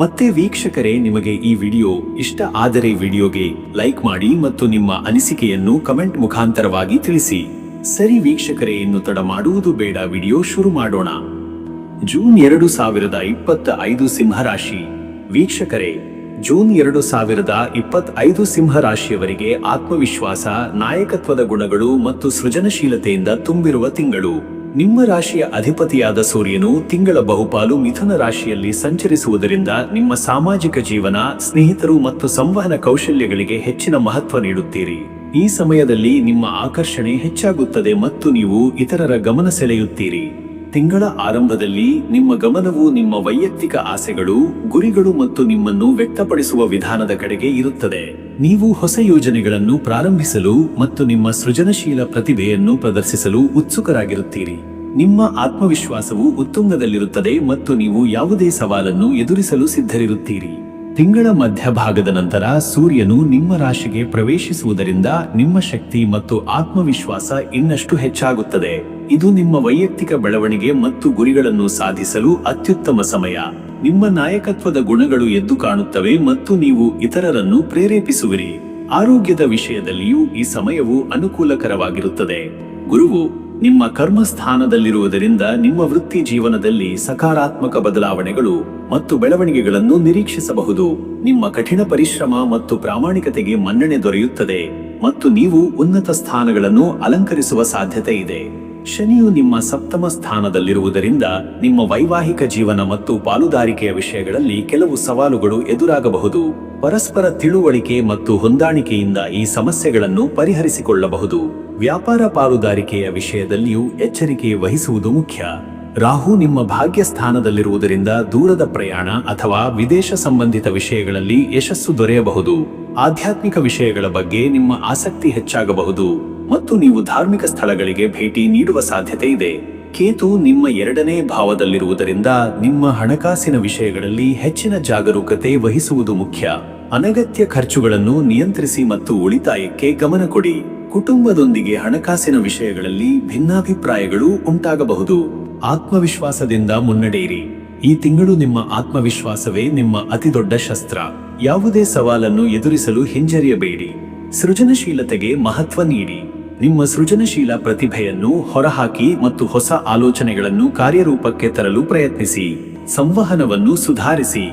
ಮತ್ತೆ ವೀಕ್ಷಕರೇ, ನಿಮಗೆ ಈ ವಿಡಿಯೋ ಇಷ್ಟ ಆದರೆ ವಿಡಿಯೋಗೆ ಲೈಕ್ ಮಾಡಿ ಮತ್ತು ನಿಮ್ಮ ಅನಿಸಿಕೆಯನ್ನು ಕಮೆಂಟ್ ಮುಖಾಂತರವಾಗಿ ತಿಳಿಸಿ. ಸರಿ ವೀಕ್ಷಕರೇ, ಇನ್ನು ತಡ ಮಾಡುವುದು ಬೇಡ, ವಿಡಿಯೋ ಶುರು ಮಾಡೋಣ. ಜೂನ್ ಎರಡು ಸಾವಿರದ ಇಪ್ಪತ್ತ ಐದು ಸಿಂಹರಾಶಿ ವೀಕ್ಷಕರೇ, ಜೂನ್ ಎರಡು ಸಾವಿರದ ಇಪ್ಪತ್ತೈದು ಸಿಂಹರಾಶಿಯವರಿಗೆ ಆತ್ಮವಿಶ್ವಾಸ, ನಾಯಕತ್ವದ ಗುಣಗಳು ಮತ್ತು ಸೃಜನಶೀಲತೆಯಿಂದ ತುಂಬಿರುವ ತಿಂಗಳು. ನಿಮ್ಮ ರಾಶಿಯ ಅಧಿಪತಿಯಾದ ಸೂರ್ಯನು ತಿಂಗಳ ಬಹುಪಾಲು ಮಿಥುನ ರಾಶಿಯಲ್ಲಿ ಸಂಚರಿಸುವುದರಿಂದ ನಿಮ್ಮ ಸಾಮಾಜಿಕ ಜೀವನ, ಸ್ನೇಹಿತರು ಮತ್ತು ಸಂವಹನ ಕೌಶಲ್ಯಗಳಿಗೆ ಹೆಚ್ಚಿನ ಮಹತ್ವ ನೀಡುತ್ತೀರಿ. ಈ ಸಮಯದಲ್ಲಿ ನಿಮ್ಮ ಆಕರ್ಷಣೆ ಹೆಚ್ಚಾಗುತ್ತದೆ ಮತ್ತು ನೀವು ಇತರರ ಗಮನ ಸೆಳೆಯುತ್ತೀರಿ. ತಿಂಗಳ ಆರಂಭದಲ್ಲಿ ನಿಮ್ಮ ಗಮನವು ನಿಮ್ಮ ವೈಯಕ್ತಿಕ ಆಸೆಗಳು, ಗುರಿಗಳು ಮತ್ತು ನಿಮ್ಮನ್ನು ವ್ಯಕ್ತಪಡಿಸುವ ವಿಧಾನದ ಕಡೆಗೆ ಇರುತ್ತದೆ. ನೀವು ಹೊಸ ಯೋಜನೆಗಳನ್ನು ಪ್ರಾರಂಭಿಸಲು ಮತ್ತು ನಿಮ್ಮ ಸೃಜನಶೀಲ ಪ್ರತಿಭೆಯನ್ನು ಪ್ರದರ್ಶಿಸಲು ಉತ್ಸುಕರಾಗಿರುತ್ತೀರಿ. ನಿಮ್ಮ ಆತ್ಮವಿಶ್ವಾಸವು ಉತ್ತುಂಗದಲ್ಲಿರುತ್ತದೆ ಮತ್ತು ನೀವು ಯಾವುದೇ ಸವಾಲನ್ನು ಎದುರಿಸಲು ಸಿದ್ಧರಿರುತ್ತೀರಿ. ತಿಂಗಳ ಮಧ್ಯಭಾಗದ ನಂತರ ಸೂರ್ಯನು ನಿಮ್ಮ ರಾಶಿಗೆ ಪ್ರವೇಶಿಸುವುದರಿಂದ ನಿಮ್ಮ ಶಕ್ತಿ ಮತ್ತು ಆತ್ಮವಿಶ್ವಾಸ ಇನ್ನಷ್ಟು ಹೆಚ್ಚಾಗುತ್ತದೆ. ಇದು ನಿಮ್ಮ ವೈಯಕ್ತಿಕ ಬೆಳವಣಿಗೆ ಮತ್ತು ಗುರಿಗಳನ್ನು ಸಾಧಿಸಲು ಅತ್ಯುತ್ತಮ ಸಮಯ. ನಿಮ್ಮ ನಾಯಕತ್ವದ ಗುಣಗಳು ಎದ್ದು ಕಾಣುತ್ತವೆ ಮತ್ತು ನೀವು ಇತರರನ್ನು ಪ್ರೇರೇಪಿಸುವಿರಿ. ಆರೋಗ್ಯದ ವಿಷಯದಲ್ಲಿಯೂ ಈ ಸಮಯವು ಅನುಕೂಲಕರವಾಗಿರುತ್ತದೆ. ಗುರುವು ನಿಮ್ಮ ಕರ್ಮ ಸ್ಥಾನದಲ್ಲಿರುವುದರಿಂದ ನಿಮ್ಮ ವೃತ್ತಿ ಜೀವನದಲ್ಲಿ ಸಕಾರಾತ್ಮಕ ಬದಲಾವಣೆಗಳು ಮತ್ತು ಬೆಳವಣಿಗೆಗಳನ್ನು ನಿರೀಕ್ಷಿಸಬಹುದು. ನಿಮ್ಮ ಕಠಿಣ ಪರಿಶ್ರಮ ಮತ್ತು ಪ್ರಾಮಾಣಿಕತೆಗೆ ಮನ್ನಣೆ ದೊರೆಯುತ್ತದೆ ಮತ್ತು ನೀವು ಉನ್ನತ ಸ್ಥಾನಗಳನ್ನು ಅಲಂಕರಿಸುವ ಸಾಧ್ಯತೆ ಇದೆ. ಶನಿಯು ನಿಮ್ಮ ಸಪ್ತಮ ಸ್ಥಾನದಲ್ಲಿರುವುದರಿಂದ ನಿಮ್ಮ ವೈವಾಹಿಕ ಜೀವನ ಮತ್ತು ಪಾಲುದಾರಿಕೆಯ ವಿಷಯಗಳಲ್ಲಿ ಕೆಲವು ಸವಾಲುಗಳು ಎದುರಾಗಬಹುದು. ಪರಸ್ಪರ ತಿಳುವಳಿಕೆ ಮತ್ತು ಹೊಂದಾಣಿಕೆಯಿಂದ ಈ ಸಮಸ್ಯೆಗಳನ್ನು ಪರಿಹರಿಸಿಕೊಳ್ಳಬಹುದು. ವ್ಯಾಪಾರ ಪಾಲುದಾರಿಕೆಯ ವಿಷಯದಲ್ಲಿಯೂ ಎಚ್ಚರಿಕೆ ವಹಿಸುವುದು ಮುಖ್ಯ. ರಾಹು ನಿಮ್ಮ ಭಾಗ್ಯ ಸ್ಥಾನದಲ್ಲಿರುವುದರಿಂದ ದೂರದ ಪ್ರಯಾಣ ಅಥವಾ ವಿದೇಶ ಸಂಬಂಧಿತ ವಿಷಯಗಳಲ್ಲಿ ಯಶಸ್ಸು ದೊರೆಯಬಹುದು. ಆಧ್ಯಾತ್ಮಿಕ ವಿಷಯಗಳ ಬಗ್ಗೆ ನಿಮ್ಮ ಆಸಕ್ತಿ ಹೆಚ್ಚಾಗಬಹುದು. ಮತ್ತು ನೀವು ಧಾರ್ಮಿಕ ಸ್ಥಳಗಳಿಗೆ ಭೇಟಿ ನೀಡುವ ಸಾಧ್ಯತೆ ಇದೆ. ಕೇತು ನಿಮ್ಮ ಎರಡನೇ ಭಾವದಲ್ಲಿರುವುದರಿಂದ ನಿಮ್ಮ ಹಣಕಾಸಿನ ವಿಷಯಗಳಲ್ಲಿ ಹೆಚ್ಚಿನ ಜಾಗರೂಕತೆ ವಹಿಸುವುದು ಮುಖ್ಯ. ಅನಗತ್ಯ ಖರ್ಚುಗಳನ್ನು ನಿಯಂತ್ರಿಸಿ ಮತ್ತು ಉಳಿತಾಯಕ್ಕೆ ಗಮನ ಕೊಡಿ. ಕುಟುಂಬದೊಂದಿಗೆ ಹಣಕಾಸಿನ ವಿಷಯಗಳಲ್ಲಿ ಭಿನ್ನಾಭಿಪ್ರಾಯಗಳು ಉಂಟಾಗಬಹುದು. ಆತ್ಮವಿಶ್ವಾಸದಿಂದ ಮುನ್ನಡೆಯಿರಿ. ಈ ತಿಂಗಳು ನಿಮ್ಮ ಆತ್ಮವಿಶ್ವಾಸವೇ ನಿಮ್ಮ ಅತಿದೊಡ್ಡ ಶಸ್ತ್ರ. ಯಾವುದೇ ಸವಾಲನ್ನು ಎದುರಿಸಲು ಹಿಂಜರಿಯಬೇಡಿ. ಸೃಜನಶೀಲತೆಗೆ ಮಹತ್ವ ನೀಡಿ. ನಿಮ್ಮ ಸೃಜನಶೀಲ ಪ್ರತಿಭೆಯನ್ನು ಹೊರಹಾಕಿ ಮತ್ತು ಹೊಸ ಆಲೋಚನೆಗಳನ್ನು ಕಾರ್ಯರೂಪಕ್ಕೆ ತರಲು ಪ್ರಯತ್ನಿಸಿ. ಸಂವಹನವನ್ನು ಸುಧಾರಿಸಿ.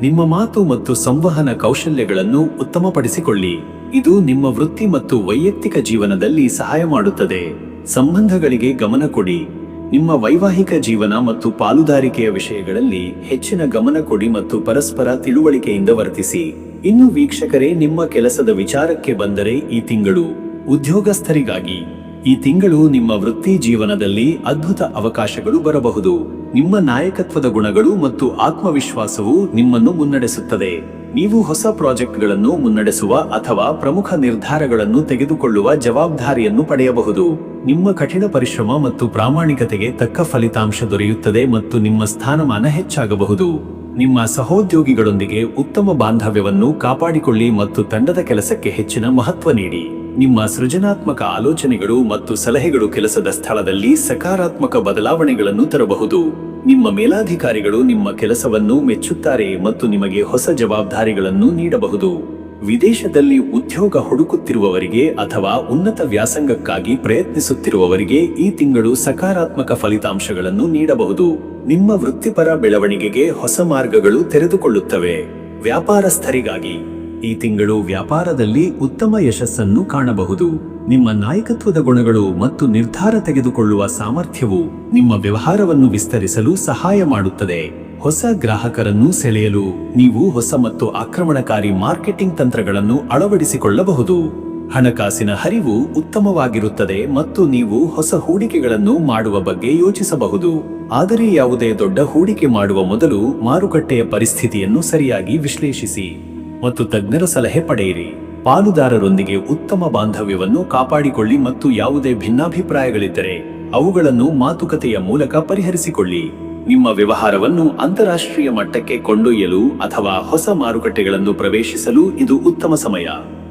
ನಿಮ್ಮ ಮಾತು ಮತ್ತು ಸಂವಹನ ಕೌಶಲ್ಯಗಳನ್ನು ಉತ್ತಮಪಡಿಸಿಕೊಳ್ಳಿ. ಇದು ನಿಮ್ಮ ವೃತ್ತಿ ಮತ್ತು ವೈಯಕ್ತಿಕ ಜೀವನದಲ್ಲಿ ಸಹಾಯ ಮಾಡುತ್ತದೆ. ಸಂಬಂಧಗಳಿಗೆ ಗಮನ ಕೊಡಿ. ನಿಮ್ಮ ವೈವಾಹಿಕ ಜೀವನ ಮತ್ತು ಪಾಲುದಾರಿಕೆಯ ವಿಷಯಗಳಲ್ಲಿ ಹೆಚ್ಚಿನ ಗಮನ ಕೊಡಿ ಮತ್ತು ಪರಸ್ಪರ ತಿಳುವಳಿಕೆಯಿಂದ ವರ್ತಿಸಿ. ಇನ್ನು ವೀಕ್ಷಕರೇ, ನಿಮ್ಮ ಕೆಲಸದ ವಿಚಾರಕ್ಕೆ ಬಂದರೆ ಈ ತಿಂಗಳು ಉದ್ಯೋಗಸ್ಥರಿಗಾಗಿ ಈ ತಿಂಗಳು ನಿಮ್ಮ ವೃತ್ತಿ ಜೀವನದಲ್ಲಿ ಅದ್ಭುತ ಅವಕಾಶಗಳು ಬರಬಹುದು. ನಿಮ್ಮ ನಾಯಕತ್ವದ ಗುಣಗಳು ಮತ್ತು ಆತ್ಮವಿಶ್ವಾಸವು ನಿಮ್ಮನ್ನು ಮುನ್ನಡೆಸುತ್ತದೆ. ನೀವು ಹೊಸ ಪ್ರಾಜೆಕ್ಟ್ಗಳನ್ನು ಮುನ್ನಡೆಸುವ ಅಥವಾ ಪ್ರಮುಖ ನಿರ್ಧಾರಗಳನ್ನು ತೆಗೆದುಕೊಳ್ಳುವ ಜವಾಬ್ದಾರಿಯನ್ನು ಪಡೆಯಬಹುದು. ನಿಮ್ಮ ಕಠಿಣ ಪರಿಶ್ರಮ ಮತ್ತು ಪ್ರಾಮಾಣಿಕತೆಗೆ ತಕ್ಕ ಫಲಿತಾಂಶ ದೊರೆಯುತ್ತದೆ ಮತ್ತು ನಿಮ್ಮ ಸ್ಥಾನಮಾನ ಹೆಚ್ಚಾಗಬಹುದು. ನಿಮ್ಮ ಸಹೋದ್ಯೋಗಿಗಳೊಂದಿಗೆ ಉತ್ತಮ ಬಾಂಧವ್ಯವನ್ನು ಕಾಪಾಡಿಕೊಳ್ಳಿ ಮತ್ತು ತಂಡದ ಕೆಲಸಕ್ಕೆ ಹೆಚ್ಚಿನ ಮಹತ್ವ ನೀಡಿ. ನಿಮ್ಮ ಸೃಜನಾತ್ಮಕ ಆಲೋಚನೆಗಳು ಮತ್ತು ಸಲಹೆಗಳು ಕೆಲಸದ ಸ್ಥಳದಲ್ಲಿ ಸಕಾರಾತ್ಮಕ ಬದಲಾವಣೆಗಳನ್ನು ತರಬಹುದು. ನಿಮ್ಮ ಮೇಲಾಧಿಕಾರಿಗಳು ನಿಮ್ಮ ಕೆಲಸವನ್ನು ಮೆಚ್ಚುತ್ತಾರೆ ಮತ್ತು ನಿಮಗೆ ಹೊಸ ಜವಾಬ್ದಾರಿಗಳನ್ನು ನೀಡಬಹುದು. ವಿದೇಶದಲ್ಲಿ ಉದ್ಯೋಗ ಹುಡುಕುತ್ತಿರುವವರಿಗೆ ಅಥವಾ ಉನ್ನತ ವ್ಯಾಸಂಗಕ್ಕಾಗಿ ಪ್ರಯತ್ನಿಸುತ್ತಿರುವವರಿಗೆ ಈ ತಿಂಗಳು ಸಕಾರಾತ್ಮಕ ಫಲಿತಾಂಶಗಳನ್ನು ನೀಡಬಹುದು. ನಿಮ್ಮ ವೃತ್ತಿಪರ ಬೆಳವಣಿಗೆಗೆ ಹೊಸ ಮಾರ್ಗಗಳು ತೆರೆದುಕೊಳ್ಳುತ್ತವೆ. ವ್ಯಾಪಾರಸ್ಥರಿಗಾಗಿ. ಈ ತಿಂಗಳು ವ್ಯಾಪಾರದಲ್ಲಿ ಉತ್ತಮ ಯಶಸ್ಸನ್ನು ಕಾಣಬಹುದು. ನಿಮ್ಮ ನಾಯಕತ್ವದ ಗುಣಗಳು ಮತ್ತು ನಿರ್ಧಾರ ತೆಗೆದುಕೊಳ್ಳುವ ಸಾಮರ್ಥ್ಯವು ನಿಮ್ಮ ವ್ಯವಹಾರವನ್ನು ವಿಸ್ತರಿಸಲು ಸಹಾಯ ಮಾಡುತ್ತದೆ. ಹೊಸ ಗ್ರಾಹಕರನ್ನು ಸೆಳೆಯಲು ನೀವು ಹೊಸ ಮತ್ತು ಆಕ್ರಮಣಕಾರಿ ಮಾರ್ಕೆಟಿಂಗ್ ತಂತ್ರಗಳನ್ನು ಅಳವಡಿಸಿಕೊಳ್ಳಬಹುದು. ಹಣಕಾಸಿನ ಹರಿವು ಉತ್ತಮವಾಗಿರುತ್ತದೆ ಮತ್ತು ನೀವು ಹೊಸ ಹೂಡಿಕೆಗಳನ್ನು ಮಾಡುವ ಬಗ್ಗೆ ಯೋಚಿಸಬಹುದು. ಆದರೆ ಯಾವುದೇ ದೊಡ್ಡ ಹೂಡಿಕೆ ಮಾಡುವ ಮೊದಲು ಮಾರುಕಟ್ಟೆಯ ಪರಿಸ್ಥಿತಿಯನ್ನು ಸರಿಯಾಗಿ ವಿಶ್ಲೇಷಿಸಿ. ಮತ್ತು ತಜ್ಞರ ಸಲಹೆ ಪಡೆಯಿರಿ. ಪಾಲುದಾರರೊಂದಿಗೆ ಉತ್ತಮ ಬಾಂಧವ್ಯವನ್ನು ಕಾಪಾಡಿಕೊಳ್ಳಿ ಮತ್ತು ಯಾವುದೇ ಭಿನ್ನಾಭಿಪ್ರಾಯಗಳಿದ್ದರೆ ಅವುಗಳನ್ನು ಮಾತುಕತೆಯ ಮೂಲಕ ಪರಿಹರಿಸಿಕೊಳ್ಳಿ. ನಿಮ್ಮ ವ್ಯವಹಾರವನ್ನು ಅಂತಾರಾಷ್ಟ್ರೀಯ ಮಟ್ಟಕ್ಕೆ ಕೊಂಡೊಯ್ಯಲು ಅಥವಾ ಹೊಸ ಮಾರುಕಟ್ಟೆಗಳನ್ನು ಪ್ರವೇಶಿಸಲು ಇದು ಉತ್ತಮ ಸಮಯ.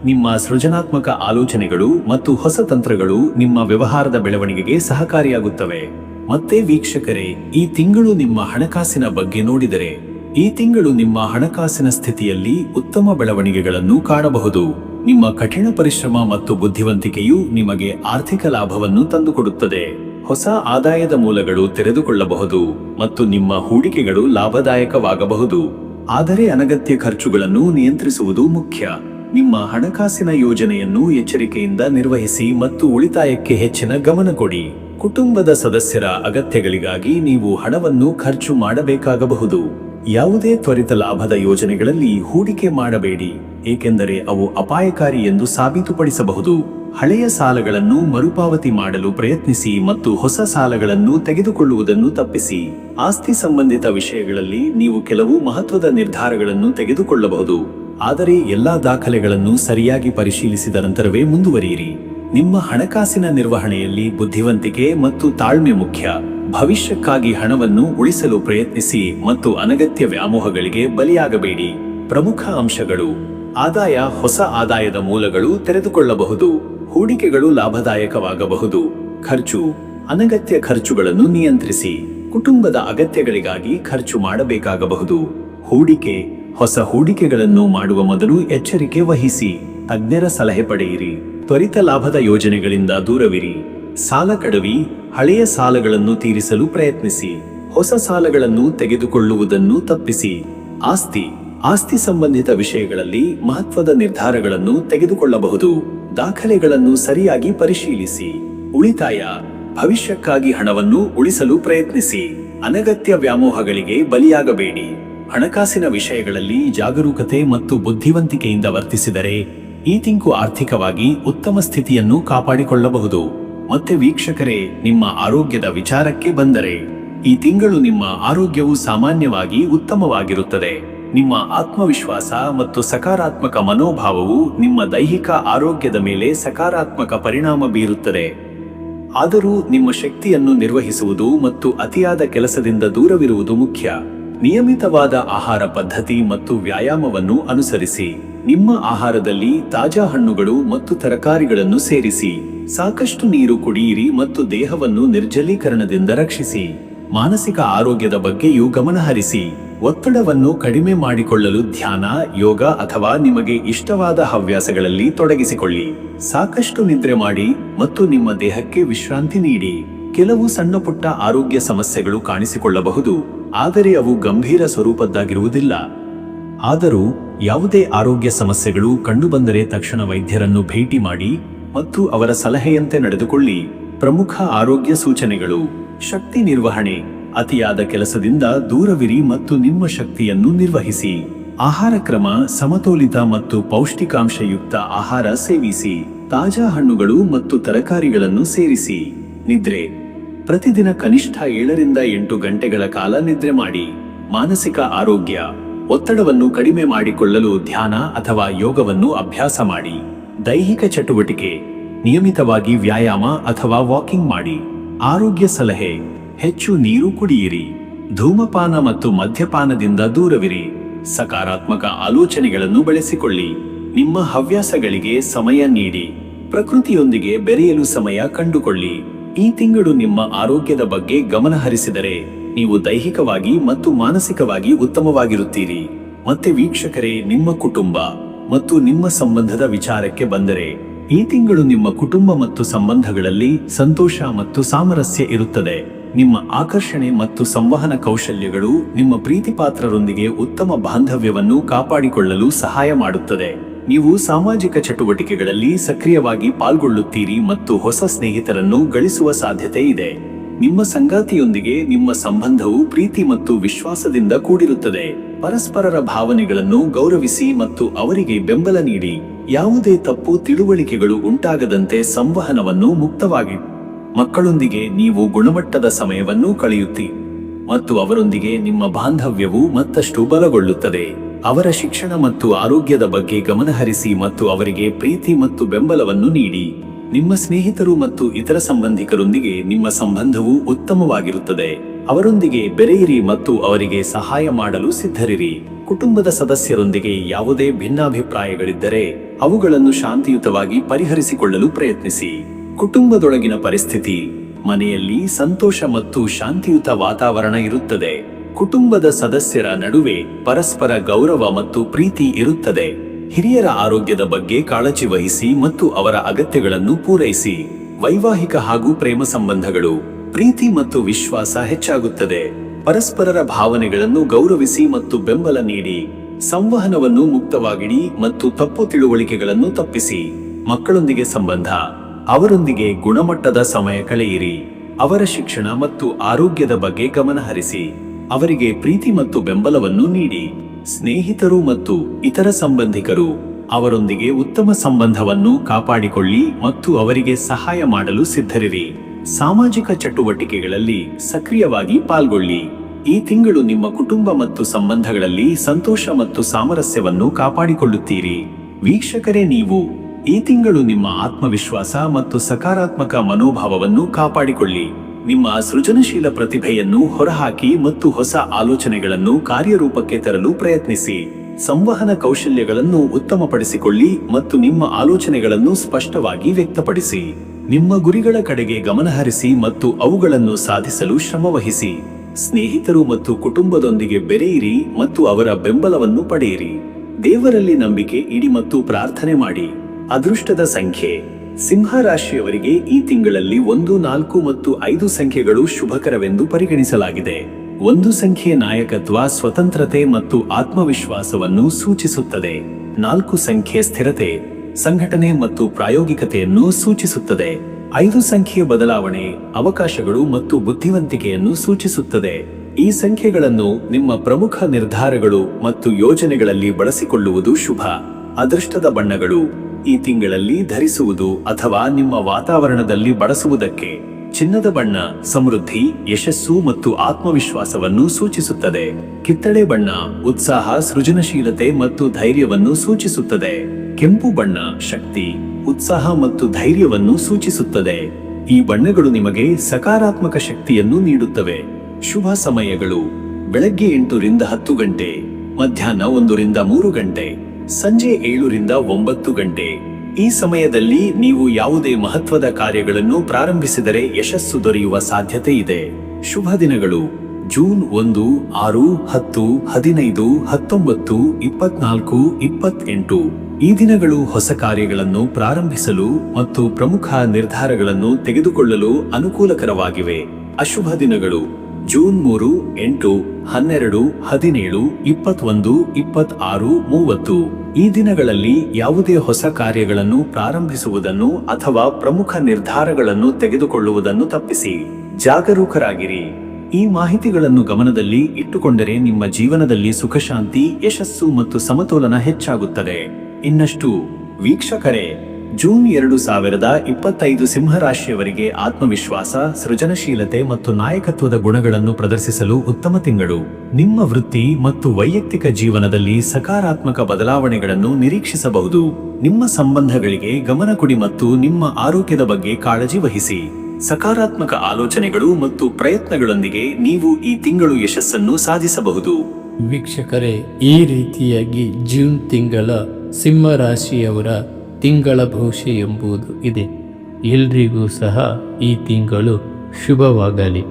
ನಿಮ್ಮ ಸೃಜನಾತ್ಮಕ ಆಲೋಚನೆಗಳು ಮತ್ತು ಹೊಸ ತಂತ್ರಗಳು ನಿಮ್ಮ ವ್ಯವಹಾರದ ಬೆಳವಣಿಗೆಗೆ ಸಹಕಾರಿಯಾಗುತ್ತವೆ. ಮತ್ತೆ ವೀಕ್ಷಕರೇ, ಈ ತಿಂಗಳು ನಿಮ್ಮ ಹಣಕಾಸಿನ ಬಗ್ಗೆ ನೋಡಿದರೆ ಈ ತಿಂಗಳು ನಿಮ್ಮ ಹಣಕಾಸಿನ ಸ್ಥಿತಿಯಲ್ಲಿ ಉತ್ತಮ ಬೆಳವಣಿಗೆಗಳನ್ನು ಕಾಣಬಹುದು. ನಿಮ್ಮ ಕಠಿಣ ಪರಿಶ್ರಮ ಮತ್ತು ಬುದ್ಧಿವಂತಿಕೆಯು ನಿಮಗೆ ಆರ್ಥಿಕ ಲಾಭವನ್ನು ತಂದುಕೊಡುತ್ತದೆ. ಹೊಸ ಆದಾಯದ ಮೂಲಗಳು ತೆರೆದುಕೊಳ್ಳಬಹುದು ಮತ್ತು ನಿಮ್ಮ ಹೂಡಿಕೆಗಳು ಲಾಭದಾಯಕವಾಗಬಹುದು. ಆದರೆ ಅನಗತ್ಯ ಖರ್ಚುಗಳನ್ನು ನಿಯಂತ್ರಿಸುವುದು ಮುಖ್ಯ. ನಿಮ್ಮ ಹಣಕಾಸಿನ ಯೋಜನೆಯನ್ನು ಎಚ್ಚರಿಕೆಯಿಂದ ನಿರ್ವಹಿಸಿ ಮತ್ತು ಉಳಿತಾಯಕ್ಕೆ ಹೆಚ್ಚಿನ ಗಮನ ಕೊಡಿ. ಕುಟುಂಬದ ಸದಸ್ಯರ ಅಗತ್ಯಗಳಿಗಾಗಿ ನೀವು ಹಣವನ್ನು ಖರ್ಚು ಮಾಡಬೇಕಾಗಬಹುದು. ಯಾವುದೇ ತ್ವರಿತ ಲಾಭದ ಯೋಜನೆಗಳಲ್ಲಿ ಹೂಡಿಕೆ ಮಾಡಬೇಡಿ, ಏಕೆಂದರೆ ಅವು ಅಪಾಯಕಾರಿ ಎಂದು ಸಾಬೀತುಪಡಿಸಬಹುದು. ಹಳೆಯ ಸಾಲಗಳನ್ನು ಮರುಪಾವತಿ ಮಾಡಲು ಪ್ರಯತ್ನಿಸಿ ಮತ್ತು ಹೊಸ ಸಾಲಗಳನ್ನು ತೆಗೆದುಕೊಳ್ಳುವುದನ್ನು ತಪ್ಪಿಸಿ. ಆಸ್ತಿ ಸಂಬಂಧಿತ ವಿಷಯಗಳಲ್ಲಿ ನೀವು ಕೆಲವು ಮಹತ್ವದ ನಿರ್ಧಾರಗಳನ್ನು ತೆಗೆದುಕೊಳ್ಳಬಹುದು. ಆದರೆ ಎಲ್ಲಾ ದಾಖಲೆಗಳನ್ನು ಸರಿಯಾಗಿ ಪರಿಶೀಲಿಸಿದ ನಂತರವೇ ಮುಂದುವರಿಯಿರಿ. ನಿಮ್ಮ ಹಣಕಾಸಿನ ನಿರ್ವಹಣೆಯಲ್ಲಿ ಬುದ್ಧಿವಂತಿಕೆ ಮತ್ತು ತಾಳ್ಮೆ ಮುಖ್ಯ. ಭವಿಷ್ಯಕ್ಕಾಗಿ ಹಣವನ್ನು ಉಳಿಸಲು ಪ್ರಯತ್ನಿಸಿ ಮತ್ತು ಅನಗತ್ಯ ವ್ಯಾಮೋಹಗಳಿಗೆ ಬಲಿಯಾಗಬೇಡಿ. ಪ್ರಮುಖ ಅಂಶಗಳು. ಆದಾಯ ಹೊಸ ಆದಾಯದ ಮೂಲಗಳು ತೆರೆದುಕೊಳ್ಳಬಹುದು. ಹೂಡಿಕೆಗಳು ಲಾಭದಾಯಕವಾಗಬಹುದು. ಖರ್ಚು. ಅನಗತ್ಯ ಖರ್ಚುಗಳನ್ನು ನಿಯಂತ್ರಿಸಿ. ಕುಟುಂಬದ ಅಗತ್ಯಗಳಿಗಾಗಿ ಖರ್ಚು ಮಾಡಬೇಕಾಗಬಹುದು. ಹೂಡಿಕೆ. ಹೊಸ ಹೂಡಿಕೆಗಳನ್ನು ಮಾಡುವ ಮೊದಲು ಎಚ್ಚರಿಕೆ ವಹಿಸಿ. ತಜ್ಞರ ಸಲಹೆ ಪಡೆಯಿರಿ. ತ್ವರಿತ ಲಾಭದ ಯೋಜನೆಗಳಿಂದ ದೂರವಿರಿ. ಸಾಲ ಕಡವಿ, ಹಳೆಯ ಸಾಲಗಳನ್ನು ತೀರಿಸಲು ಪ್ರಯತ್ನಿಸಿ, ಹೊಸ ಸಾಲಗಳನ್ನು ತೆಗೆದುಕೊಳ್ಳುವುದನ್ನು ತಪ್ಪಿಸಿ. ಆಸ್ತಿ ಆಸ್ತಿ ಸಂಬಂಧಿತ ವಿಷಯಗಳಲ್ಲಿ ಮಹತ್ವದ ನಿರ್ಧಾರಗಳನ್ನು ತೆಗೆದುಕೊಳ್ಳಬಹುದು. ದಾಖಲೆಗಳನ್ನು ಸರಿಯಾಗಿ ಪರಿಶೀಲಿಸಿ. ಉಳಿತಾಯ, ಭವಿಷ್ಯಕ್ಕಾಗಿ ಹಣವನ್ನು ಉಳಿಸಲು ಪ್ರಯತ್ನಿಸಿ. ಅನಗತ್ಯ ವ್ಯಾಮೋಹಗಳಿಗೆ ಬಲಿಯಾಗಬೇಡಿ. ಹಣಕಾಸಿನ ವಿಷಯಗಳಲ್ಲಿ ಜಾಗರೂಕತೆ ಮತ್ತು ಬುದ್ಧಿವಂತಿಕೆಯಿಂದ ವರ್ತಿಸಿದರೆ ಈ ತಿಂಕು ಆರ್ಥಿಕವಾಗಿ ಉತ್ತಮ ಸ್ಥಿತಿಯನ್ನು ಕಾಪಾಡಿಕೊಳ್ಳಬಹುದು. ಮತ್ತೆ ವೀಕ್ಷಕರೇ, ನಿಮ್ಮ ಆರೋಗ್ಯದ ವಿಚಾರಕ್ಕೆ ಬಂದರೆ, ಈ ತಿಂಗಳು ನಿಮ್ಮ ಆರೋಗ್ಯವು ಸಾಮಾನ್ಯವಾಗಿ ಉತ್ತಮವಾಗಿರುತ್ತದೆ. ನಿಮ್ಮ ಆತ್ಮವಿಶ್ವಾಸ ಮತ್ತು ಸಕಾರಾತ್ಮಕ ಮನೋಭಾವವು ನಿಮ್ಮ ದೈಹಿಕ ಆರೋಗ್ಯದ ಮೇಲೆ ಸಕಾರಾತ್ಮಕ ಪರಿಣಾಮ ಬೀರುತ್ತದೆ. ಆದರೂ ನಿಮ್ಮ ಶಕ್ತಿಯನ್ನು ನಿರ್ವಹಿಸುವುದು ಮತ್ತು ಅತಿಯಾದ ಕೆಲಸದಿಂದ ದೂರವಿರುವುದು ಮುಖ್ಯ. ನಿಯಮಿತವಾದ ಆಹಾರ ಪದ್ಧತಿ ಮತ್ತು ವ್ಯಾಯಾಮವನ್ನು ಅನುಸರಿಸಿ. ನಿಮ್ಮ ಆಹಾರದಲ್ಲಿ ತಾಜಾ ಹಣ್ಣುಗಳು ಮತ್ತು ತರಕಾರಿಗಳನ್ನು ಸೇರಿಸಿ. ಸಾಕಷ್ಟು ನೀರು ಕುಡಿಯಿರಿ ಮತ್ತು ದೇಹವನ್ನು ನಿರ್ಜಲೀಕರಣದಿಂದ ರಕ್ಷಿಸಿ. ಮಾನಸಿಕ ಆರೋಗ್ಯದ ಬಗ್ಗೆಯೂ ಗಮನಹರಿಸಿ ಒತ್ತಡವನ್ನು ಕಡಿಮೆ ಮಾಡಿಕೊಳ್ಳಲು ಧ್ಯಾನ, ಯೋಗ ಅಥವಾ ನಿಮಗೆ ಇಷ್ಟವಾದ ಹವ್ಯಾಸಗಳಲ್ಲಿ ತೊಡಗಿಸಿಕೊಳ್ಳಿ. ಸಾಕಷ್ಟು ನಿದ್ರೆ ಮಾಡಿ ಮತ್ತು ನಿಮ್ಮ ದೇಹಕ್ಕೆ ವಿಶ್ರಾಂತಿ ನೀಡಿ. ಕೆಲವು ಸಣ್ಣ ಪುಟ್ಟ ಆರೋಗ್ಯ ಸಮಸ್ಯೆಗಳು ಕಾಣಿಸಿಕೊಳ್ಳಬಹುದು, ಆದರೆ ಅವು ಗಂಭೀರ ಸ್ವರೂಪದ್ದಾಗಿರುವುದಿಲ್ಲ. ಆದರೂ ಯಾವುದೇ ಆರೋಗ್ಯ ಸಮಸ್ಯೆಗಳು ಕಂಡುಬಂದರೆ ತಕ್ಷಣ ವೈದ್ಯರನ್ನು ಭೇಟಿ ಮಾಡಿ ಮತ್ತು ಅವರ ಸಲಹೆಯಂತೆ ನಡೆದುಕೊಳ್ಳಿ. ಪ್ರಮುಖ ಆರೋಗ್ಯ ಸೂಚನೆಗಳು. ಶಕ್ತಿ ನಿರ್ವಹಣೆ. ಅತಿಯಾದ ಕೆಲಸದಿಂದ ದೂರವಿರಿ ಮತ್ತು ನಿಮ್ಮ ಶಕ್ತಿಯನ್ನು ನಿರ್ವಹಿಸಿ. ಆಹಾರ ಕ್ರಮ, ಸಮತೋಲಿತ ಮತ್ತು ಪೌಷ್ಟಿಕಾಂಶಯುಕ್ತ ಆಹಾರ ಸೇವಿಸಿ. ತಾಜಾ ಹಣ್ಣುಗಳು ಮತ್ತು ತರಕಾರಿಗಳನ್ನು ಸೇರಿಸಿ. ನಿದ್ರೆ. ಪ್ರತಿದಿನ ಕನಿಷ್ಠ ಏಳರಿಂದ ಎಂಟು ಗಂಟೆಗಳ ಕಾಲ ನಿದ್ರೆ ಮಾಡಿ. ಮಾನಸಿಕ ಆರೋಗ್ಯ. ಒತ್ತಡವನ್ನು ಕಡಿಮೆ ಮಾಡಿಕೊಳ್ಳಲು ಧ್ಯಾನ ಅಥವಾ ಯೋಗವನ್ನು ಅಭ್ಯಾಸ ಮಾಡಿ. ದೈಹಿಕ ಚಟುವಟಿಕೆ, ನಿಯಮಿತವಾಗಿ ವ್ಯಾಯಾಮ ಅಥವಾ ವಾಕಿಂಗ್ ಮಾಡಿ. ಆರೋಗ್ಯ ಸಲಹೆ, ಹೆಚ್ಚು ನೀರು ಕುಡಿಯಿರಿ. ಧೂಮಪಾನ ಮತ್ತು ಮದ್ಯಪಾನದಿಂದ ದೂರವಿರಿ. ಸಕಾರಾತ್ಮಕ ಆಲೋಚನೆಗಳನ್ನು ಬೆಳೆಸಿಕೊಳ್ಳಿ. ನಿಮ್ಮ ಹವ್ಯಾಸಗಳಿಗೆ ಸಮಯ ನೀಡಿ. ಪ್ರಕೃತಿಯೊಂದಿಗೆ ಬೆರೆಯಲು ಸಮಯ ಕಂಡುಕೊಳ್ಳಿ. ಈ ತಿಂಗಳು ನಿಮ್ಮ ಆರೋಗ್ಯದ ಬಗ್ಗೆ ಗಮನ ಹರಿಸಿದರೆ ನೀವು ದೈಹಿಕವಾಗಿ ಮತ್ತು ಮಾನಸಿಕವಾಗಿ ಉತ್ತಮವಾಗಿರುತ್ತೀರಿ. ಮತ್ತೆ ವೀಕ್ಷಕರೇ, ನಿಮ್ಮ ಕುಟುಂಬ ಮತ್ತು ನಿಮ್ಮ ಸಂಬಂಧದ ವಿಚಾರಕ್ಕೆ ಬಂದರೆ, ಈ ತಿಂಗಳು ನಿಮ್ಮ ಕುಟುಂಬ ಮತ್ತು ಸಂಬಂಧಗಳಲ್ಲಿ ಸಂತೋಷ ಮತ್ತು ಸಾಮರಸ್ಯ ಇರುತ್ತದೆ. ನಿಮ್ಮ ಆಕರ್ಷಣೆ ಮತ್ತು ಸಂವಹನ ಕೌಶಲ್ಯಗಳು ನಿಮ್ಮ ಪ್ರೀತಿಪಾತ್ರರೊಂದಿಗೆ ಉತ್ತಮ ಬಾಂಧವ್ಯವನ್ನು ಕಾಪಾಡಿಕೊಳ್ಳಲು ಸಹಾಯ ಮಾಡುತ್ತದೆ. ನೀವು ಸಾಮಾಜಿಕ ಚಟುವಟಿಕೆಗಳಲ್ಲಿ ಸಕ್ರಿಯವಾಗಿ ಪಾಲ್ಗೊಳ್ಳುತ್ತೀರಿ ಮತ್ತು ಹೊಸ ಸ್ನೇಹಿತರನ್ನು ಗಳಿಸುವ ಸಾಧ್ಯತೆ ಇದೆ. ನಿಮ್ಮ ಸಂಗಾತಿಯೊಂದಿಗೆ ನಿಮ್ಮ ಸಂಬಂಧವು ಪ್ರೀತಿ ಮತ್ತು ವಿಶ್ವಾಸದಿಂದ ಕೂಡಿರುತ್ತದೆ. ಪರಸ್ಪರರ ಭಾವನೆಗಳನ್ನು ಗೌರವಿಸಿ ಮತ್ತು ಅವರಿಗೆ ಬೆಂಬಲ ನೀಡಿ. ಯಾವುದೇ ತಪ್ಪು ತಿಳುವಳಿಕೆಗಳು ಉಂಟಾಗದಂತೆ ಸಂವಹನವನ್ನು ಮುಕ್ತವಾಗಿ. ಮಕ್ಕಳೊಂದಿಗೆ ನೀವು ಗುಣಮಟ್ಟದ ಸಮಯವನ್ನು ಕಳೆಯುತ್ತಿ. ಮತ್ತು ಅವರೊಂದಿಗೆ ನಿಮ್ಮ ಬಾಂಧವ್ಯವು ಮತ್ತಷ್ಟು ಬಲಗೊಳ್ಳುತ್ತದೆ. ಅವರ ಶಿಕ್ಷಣ ಮತ್ತು ಆರೋಗ್ಯದ ಬಗ್ಗೆ ಗಮನಹರಿಸಿ ಮತ್ತು ಅವರಿಗೆ ಪ್ರೀತಿ ಮತ್ತು ಬೆಂಬಲವನ್ನು ನೀಡಿ. ನಿಮ್ಮ ಸ್ನೇಹಿತರು ಮತ್ತು ಇತರ ಸಂಬಂಧಿಕರೊಂದಿಗೆ ನಿಮ್ಮ ಸಂಬಂಧವು ಉತ್ತಮವಾಗಿರುತ್ತದೆ. ಅವರೊಂದಿಗೆ ಬೆರೆಯಿರಿ ಮತ್ತು ಅವರಿಗೆ ಸಹಾಯ ಮಾಡಲು ಸಿದ್ಧರಿರಿ. ಕುಟುಂಬದ ಸದಸ್ಯರೊಂದಿಗೆ ಯಾವುದೇ ಭಿನ್ನಾಭಿಪ್ರಾಯಗಳಿದ್ದರೆ ಅವುಗಳನ್ನು ಶಾಂತಿಯುತವಾಗಿ ಪರಿಹರಿಸಿಕೊಳ್ಳಲು ಪ್ರಯತ್ನಿಸಿ. ಕುಟುಂಬದೊಳಗಿನ ಪರಿಸ್ಥಿತಿ, ಮನೆಯಲ್ಲಿ ಸಂತೋಷ ಮತ್ತು ಶಾಂತಿಯುತ ವಾತಾವರಣ ಇರುತ್ತದೆ. ಕುಟುಂಬದ ಸದಸ್ಯರ ನಡುವೆ ಪರಸ್ಪರ ಗೌರವ ಮತ್ತು ಪ್ರೀತಿ ಇರುತ್ತದೆ. ಹಿರಿಯರ ಆರೋಗ್ಯದ ಬಗ್ಗೆ ಕಾಳಜಿ ವಹಿಸಿ ಮತ್ತು ಅವರ ಅಗತ್ಯಗಳನ್ನು ಪೂರೈಸಿ. ವೈವಾಹಿಕ ಹಾಗೂ ಪ್ರೇಮ ಸಂಬಂಧಗಳು, ಪ್ರೀತಿ ಮತ್ತು ವಿಶ್ವಾಸ ಹೆಚ್ಚಾಗುತ್ತದೆ. ಪರಸ್ಪರರ ಭಾವನೆಗಳನ್ನು ಗೌರವಿಸಿ ಮತ್ತು ಬೆಂಬಲ ನೀಡಿ. ಸಂವಹನವನ್ನು ಮುಕ್ತವಾಗಿಡಿ ಮತ್ತು ತಪ್ಪು ತಿಳುವಳಿಕೆಗಳನ್ನು ತಪ್ಪಿಸಿ. ಮಕ್ಕಳೊಂದಿಗೆ ಸಂಬಂಧ, ಅವರೊಂದಿಗೆ ಗುಣಮಟ್ಟದ ಸಮಯ ಕಳೆಯಿರಿ. ಅವರ ಶಿಕ್ಷಣ ಮತ್ತು ಆರೋಗ್ಯದ ಬಗ್ಗೆ ಗಮನಹರಿಸಿ. ಅವರಿಗೆ ಪ್ರೀತಿ ಮತ್ತು ಬೆಂಬಲವನ್ನು ನೀಡಿ. ಸ್ನೇಹಿತರು ಮತ್ತು ಇತರ ಸಂಬಂಧಿಕರು ಅವರೊಂದಿಗೆ ಉತ್ತಮ ಸಂಬಂಧವನ್ನು ಕಾಪಾಡಿಕೊಳ್ಳಿ ಮತ್ತು ಅವರಿಗೆ ಸಹಾಯ ಮಾಡಲು ಸಿದ್ಧರಿರಿ. ಸಾಮಾಜಿಕ ಚಟುವಟಿಕೆಗಳಲ್ಲಿ ಸಕ್ರಿಯವಾಗಿ ಪಾಲ್ಗೊಳ್ಳಿ. ಈ ತಿಂಗಳು ನಿಮ್ಮ ಕುಟುಂಬ ಮತ್ತು ಸಂಬಂಧಗಳಲ್ಲಿ ಸಂತೋಷ ಮತ್ತು ಸಾಮರಸ್ಯವನ್ನು ಕಾಪಾಡಿಕೊಳ್ಳುತ್ತೀರಿ. ವೀಕ್ಷಕರೇ, ನೀವು ಈ ತಿಂಗಳು ನಿಮ್ಮ ಆತ್ಮವಿಶ್ವಾಸ ಮತ್ತು ಸಕಾರಾತ್ಮಕ ಮನೋಭಾವವನ್ನು ಕಾಪಾಡಿಕೊಳ್ಳಿ. ನಿಮ್ಮ ಸೃಜನಶೀಲ ಪ್ರತಿಭೆಯನ್ನು ಹೊರಹಾಕಿ ಮತ್ತು ಹೊಸ ಆಲೋಚನೆಗಳನ್ನು ಕಾರ್ಯರೂಪಕ್ಕೆ ತರಲು ಪ್ರಯತ್ನಿಸಿ. ಸಂವಹನ ಕೌಶಲ್ಯಗಳನ್ನು ಉತ್ತಮಪಡಿಸಿಕೊಳ್ಳಿ ಮತ್ತು ನಿಮ್ಮ ಆಲೋಚನೆಗಳನ್ನು ಸ್ಪಷ್ಟವಾಗಿ ವ್ಯಕ್ತಪಡಿಸಿ. ನಿಮ್ಮ ಗುರಿಗಳ ಕಡೆಗೆ ಗಮನಹರಿಸಿ ಮತ್ತು ಅವುಗಳನ್ನು ಸಾಧಿಸಲು ಶ್ರಮವಹಿಸಿ. ಸ್ನೇಹಿತರು ಮತ್ತು ಕುಟುಂಬದೊಂದಿಗೆ ಬೆರೆಯಿರಿ ಮತ್ತು ಅವರ ಬೆಂಬಲವನ್ನು ಪಡೆಯಿರಿ. ದೇವರಲ್ಲಿ ನಂಬಿಕೆ ಇಡಿ ಮತ್ತು ಪ್ರಾರ್ಥನೆ ಮಾಡಿ. ಅದೃಷ್ಟದ ಸಂಖ್ಯೆ. ಸಿಂಹ ರಾಶಿಯವರಿಗೆ ಈ ತಿಂಗಳಲ್ಲಿ ಒಂದು, ನಾಲ್ಕು ಮತ್ತು ಐದು ಸಂಖ್ಯೆಗಳು ಶುಭಕರವೆಂದು ಪರಿಗಣಿಸಲಾಗಿದೆ. ಒಂದು ಸಂಖ್ಯೆ ನಾಯಕತ್ವ, ಸ್ವತಂತ್ರತೆ ಮತ್ತು ಆತ್ಮವಿಶ್ವಾಸವನ್ನು ಸೂಚಿಸುತ್ತದೆ. ನಾಲ್ಕು ಸಂಖ್ಯೆ ಸ್ಥಿರತೆ, ಸಂಘಟನೆ ಮತ್ತು ಪ್ರಾಯೋಗಿಕತೆಯನ್ನು ಸೂಚಿಸುತ್ತದೆ. ಐದು ಸಂಖ್ಯೆ ಬದಲಾವಣೆ, ಅವಕಾಶಗಳು ಮತ್ತು ಬುದ್ಧಿವಂತಿಕೆಯನ್ನು ಸೂಚಿಸುತ್ತದೆ. ಈ ಸಂಖ್ಯೆಗಳನ್ನು ನಿಮ್ಮ ಪ್ರಮುಖ ನಿರ್ಧಾರಗಳು ಮತ್ತು ಯೋಜನೆಗಳಲ್ಲಿ ಬಳಸಿಕೊಳ್ಳುವುದು ಶುಭ. ಅದೃಷ್ಟದ ಬಣ್ಣಗಳು ಈ ತಿಂಗಳಲ್ಲಿ ಧರಿಸುವುದು ಅಥವಾ ನಿಮ್ಮ ವಾತಾವರಣದಲ್ಲಿ ಬಳಸುವುದಕ್ಕೆ ಚಿನ್ನದ ಬಣ್ಣ ಸಮೃದ್ಧಿ, ಯಶಸ್ಸು ಮತ್ತು ಆತ್ಮವಿಶ್ವಾಸವನ್ನು ಸೂಚಿಸುತ್ತದೆ. ಕಿತ್ತಳೆ ಬಣ್ಣ ಉತ್ಸಾಹ, ಸೃಜನಶೀಲತೆ ಮತ್ತು ಧೈರ್ಯವನ್ನು ಸೂಚಿಸುತ್ತದೆ. ಕೆಂಪು ಬಣ್ಣ ಶಕ್ತಿ, ಉತ್ಸಾಹ ಮತ್ತು ಧೈರ್ಯವನ್ನು ಸೂಚಿಸುತ್ತದೆ. ಈ ಬಣ್ಣಗಳು ನಿಮಗೆ ಸಕಾರಾತ್ಮಕ ಶಕ್ತಿಯನ್ನು ನೀಡುತ್ತವೆ. ಶುಭ ಸಮಯಗಳು, ಬೆಳಗ್ಗೆ ಎಂಟರಿಂದ ಹತ್ತು ಗಂಟೆ, ಮಧ್ಯಾಹ್ನ ಒಂದರಿಂದ ಮೂರು ಗಂಟೆ. ಸಂಜೆ ಏಳರಿಂದ ಒಂಬತ್ತು ಗಂಟೆ. ಈ ಸಮಯದಲ್ಲಿ ನೀವು ಯಾವುದೇ ಮಹತ್ವದ ಕಾರ್ಯಗಳನ್ನು ಪ್ರಾರಂಭಿಸಿದರೆ ಯಶಸ್ಸು ದೊರೆಯುವ ಸಾಧ್ಯತೆ ಇದೆ. ಶುಭ ದಿನಗಳು. ಜೂನ್ ಒಂದು, ಆರು, ಹತ್ತು, ಹದಿನೈದು, ಹತ್ತೊಂಬತ್ತು, ಇಪ್ಪತ್ನಾಲ್ಕು, ಇಪ್ಪತ್ತೆಂಟು. ಈ ದಿನಗಳು ಹೊಸ ಕಾರ್ಯಗಳನ್ನು ಪ್ರಾರಂಭಿಸಲು ಮತ್ತು ಪ್ರಮುಖ ನಿರ್ಧಾರಗಳನ್ನು ತೆಗೆದುಕೊಳ್ಳಲು ಅನುಕೂಲಕರವಾಗಿವೆ. ಅಶುಭ ದಿನಗಳು. ಜೂನ್ ಮೂರು, ಎಂಟು, ಹನ್ನೆರಡು, ಹದಿನೇಳು, ಇಪ್ಪತ್ತೊಂದು, ಇಪ್ಪತ್ತಾರು, ಮೂವತ್ತು. ಈ ದಿನಗಳಲ್ಲಿ ಯಾವುದೇ ಹೊಸ ಕಾರ್ಯಗಳನ್ನು ಪ್ರಾರಂಭಿಸುವುದನ್ನು ಅಥವಾ ಪ್ರಮುಖ ನಿರ್ಧಾರಗಳನ್ನು ತೆಗೆದುಕೊಳ್ಳುವುದನ್ನು ತಪ್ಪಿಸಿ. ಜಾಗರೂಕರಾಗಿರಿ. ಈ ಮಾಹಿತಿಗಳನ್ನು ಗಮನದಲ್ಲಿ ಇಟ್ಟುಕೊಂಡರೆ ನಿಮ್ಮ ಜೀವನದಲ್ಲಿ ಸುಖಶಾಂತಿ, ಯಶಸ್ಸು ಮತ್ತು ಸಮತೋಲನ ಹೆಚ್ಚಾಗುತ್ತದೆ. ಇನ್ನಷ್ಟು ವೀಕ್ಷಕರೇ ಜೂನ್ ಎರಡು ಸಾವಿರದ ಇಪ್ಪತ್ತೈದು ಸಿಂಹರಾಶಿಯವರಿಗೆ ಆತ್ಮವಿಶ್ವಾಸ, ಸೃಜನಶೀಲತೆ ಮತ್ತು ನಾಯಕತ್ವದ ಗುಣಗಳನ್ನು ಪ್ರದರ್ಶಿಸಲು ಉತ್ತಮ ತಿಂಗಳು. ನಿಮ್ಮ ವೃತ್ತಿ ಮತ್ತು ವೈಯಕ್ತಿಕ ಜೀವನದಲ್ಲಿ ಸಕಾರಾತ್ಮಕ ಬದಲಾವಣೆಗಳನ್ನು ನಿರೀಕ್ಷಿಸಬಹುದು. ನಿಮ್ಮ ಸಂಬಂಧಗಳಿಗೆ ಗಮನ ಕೊಡಿ ಮತ್ತು ನಿಮ್ಮ ಆರೋಗ್ಯದ ಬಗ್ಗೆ ಕಾಳಜಿ ವಹಿಸಿ. ಸಕಾರಾತ್ಮಕ ಆಲೋಚನೆಗಳು ಮತ್ತು ಪ್ರಯತ್ನಗಳೊಂದಿಗೆ ನೀವು ಈ ತಿಂಗಳು ಯಶಸ್ಸನ್ನು ಸಾಧಿಸಬಹುದು. ವೀಕ್ಷಕರೇ, ಈ ರೀತಿಯಾಗಿ ಜೂನ್ ತಿಂಗಳ ಸಿಂಹ ರಾಶಿಯವರ ತಿಂಗಳ ಭವಿಷ್ಯ ಎಂಬುದು ಇದೆ. ಎಲ್ರಿಗೂ ಸಹ ಈ ತಿಂಗಳು ಶುಭವಾಗಲಿ.